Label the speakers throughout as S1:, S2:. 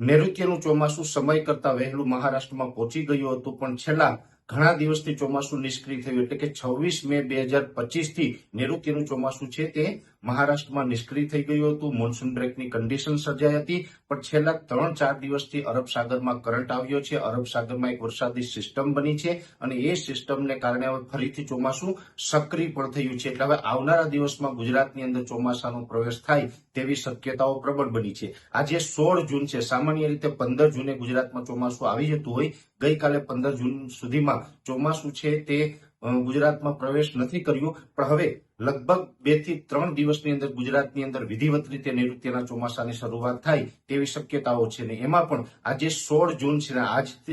S1: નૈઋત્યનું ચોમાસું સમય કરતા વહેલું મહારાષ્ટ્રમાં પહોંચી ગયું હતું, પણ છેલ્લા ઘણા દિવસથી ચોમાસું નિષ્ક્રિય થયું, એટલે કે છવ્વીસ મે બે હજાર પચીસથી નૈઋત્યનું ચોમાસું છે તે મહારાષ્ટ્રમાં નિષ્ક્રિય થઈ ગયું હતું. મોન્સૂન બ્રેકની કન્ડિશન સર્જાઈ હતી. પણ છેલ્લા ત્રણ ચાર દિવસથી અરબ સાગરમાં કરંટ આવ્યો છે. અરબ સાગરમાં એક વરસાદી સિસ્ટમ બની છે અને એ સિસ્ટમને કારણે હવે ફરીથી ચોમાસું સક્રિય પણ થયું છે. એટલે હવે આવનારા દિવસમાં ગુજરાતની અંદર ચોમાસાનો પ્રવેશ થાય તેવી શક્યતાઓ પ્રબળ બની છે. આજે સોળ જૂન છે. સામાન્ય રીતે પંદર જૂને ગુજરાતમાં ચોમાસું આવી જતું હોય. ગઈકાલે પંદર જૂન સુધીમાં ચોમાસું છે તે ગુજરાતમાં પ્રવેશ નથી કર્યો, પણ હવે લગભગ બેથી ત્રણ દિવસની અંદર ગુજરાતની અંદર વિધિવત રીતે નૈઋત્યના ચોમાસાની શરૂઆત થાય તેવી શક્યતાઓ છે ને. એમાં પણ આજે સોળ જૂન છે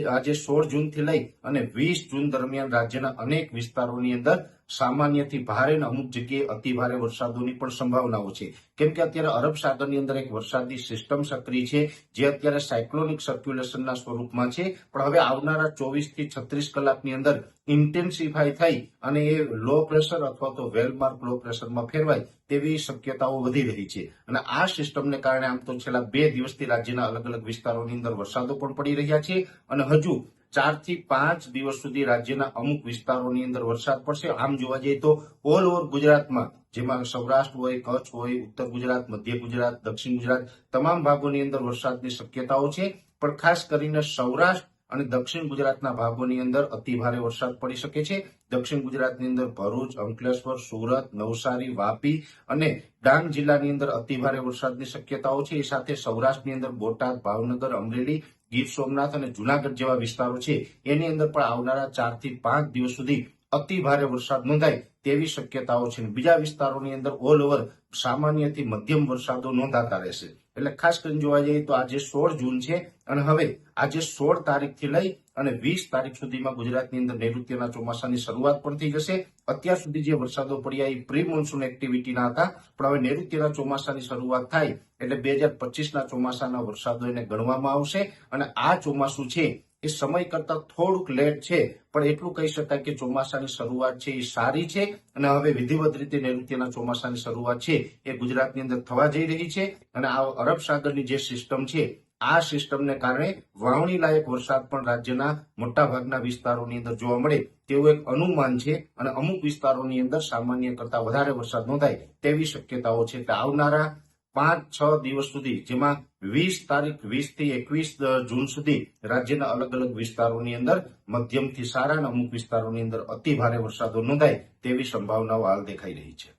S1: આજે સોળ જૂનથી લઈ અને વીસ જૂન દરમિયાન રાજ્યના અનેક વિસ્તારોની અંદર સામાન્યથી ભારે અને અમુક જગ્યાએ અતિ ભારે વરસાદોની પણ સંભાવનાઓ છે. કેમ કે અત્યારે અરબ સાગરની અંદર એક વરસાદી સિસ્ટમ સક્રિય છે, જે અત્યારે સાયક્લોનિક સર્ક્યુલેશનના સ્વરૂપમાં છે. પણ હવે આવનારા ચોવીસથી છત્રીસ કલાકની અંદર ઇન્ટેન્સિફાય થઈ અને એ લો પ્રેશર અથવા તો વેલમાર્ક લો પ્રેશરમાં ફેરવાય તેવી શક્યતાઓ વધી રહી છે. અને આ સિસ્ટમને કારણે આમ તો છેલ્લા બે દિવસથી રાજ્યના અલગ અલગ વિસ્તારોની અંદર વરસાદો પણ પડી રહ્યા છે. અને હજુ ચારથી પાંચ દિવસ સુધી રાજ્યના અમુક વિસ્તારોની અંદર વરસાદ પડશે. આમ જોવા જઈએ તો ઓલ ઓવર ગુજરાતમાં, જેમાં સૌરાષ્ટ્ર હોય, કચ્છ હોય, ઉત્તર ગુજરાત, મધ્ય ગુજરાત, દક્ષિણ ગુજરાત, તમામ ભાગોની અંદર વરસાદની શક્યતાઓ છે. પણ ખાસ કરીને સૌરાષ્ટ્ર અને દક્ષિણ ગુજરાતના ભાગોની અંદર અતિ ભારે વરસાદ પડી શકે છે. દક્ષિણ ગુજરાતની અંદર ભરૂચ, અંકલેશ્વર, સુરત, નવસારી, વાપી અને ડાંગ જિલ્લાની અંદર અતિભારે વરસાદની શક્યતાઓ છે. એ સાથે સૌરાષ્ટ્રની અંદર બોટાદ, ભાવનગર, અમરેલી ગીર સોમનાથ અને જુનાગઢ જેવા વિસ્તારો છે, એની અંદર પણ આવનારા ચારથી પાંચ દિવસ સુધી અતિ ભારે વરસાદ નોંધાય તેવી શક્યતાઓ છે. બીજા વિસ્તારોની અંદર ઓલ ઓવર સામાન્યથી મધ્યમ વરસાદો નોંધાતા રહેશે. એટલે ખાસ કરીને જોવા જઈએ તો આજે સોળ જૂન છે અને હવે આજે સોળ તારીખથી લઈ અને વીસ તારીખ સુધીમાં ગુજરાતની અંદર નૈઋત્યના ચોમાસાની શરૂઆત પણ થઈ જશે. અત્યાર સુધી જે વરસાદો પડ્યા એ પ્રી મોન્સૂન એક્ટિવિટીના હતા, પણ હવે નૈઋત્યના ચોમાસાની શરૂઆત થાય એટલે બે હજાર પચીસના ચોમાસાના વરસાદો એને ગણવામાં આવશે અને આ ચોમાસું છે એ સમય કરતા થોડુંક લેટ છે, પણ એટલું કહી શકાય કે ચોમાસાની શરૂઆત છે એ સારી છે અને હવે વિધિવત રીતે નૈઋત્યના ચોમાસાની શરૂઆત છે એ ગુજરાતની અંદર થવા જઈ રહી છે અને આ અરબ સાગરની જે સિસ્ટમ છે, આ સિસ્ટમને કારણે વાવણી લાયક વરસાદ પણ રાજ્યના મોટાભાગના વિસ્તારોની અંદર જોવા મળે તેવું એક અનુમાન છે અને અમુક વિસ્તારોની અંદર સામાન્ય કરતા વધારે વરસાદ નોંધાય તેવી શક્યતાઓ છે. એટલે આવનારા પાંચ, છ દિવસ સુધી, જેમાં વીસ તારીખ, વીસથી એકવીસ જૂન સુધી રાજ્યના અલગ અલગ વિસ્તારોની અંદર, મધ્યમથી સારા અને અમુક વિસ્તારોની અંદર અતિ ભારે વરસાદો નોંધાય તેવી સંભાવનાઓ હાલ દેખાઈ રહી છે.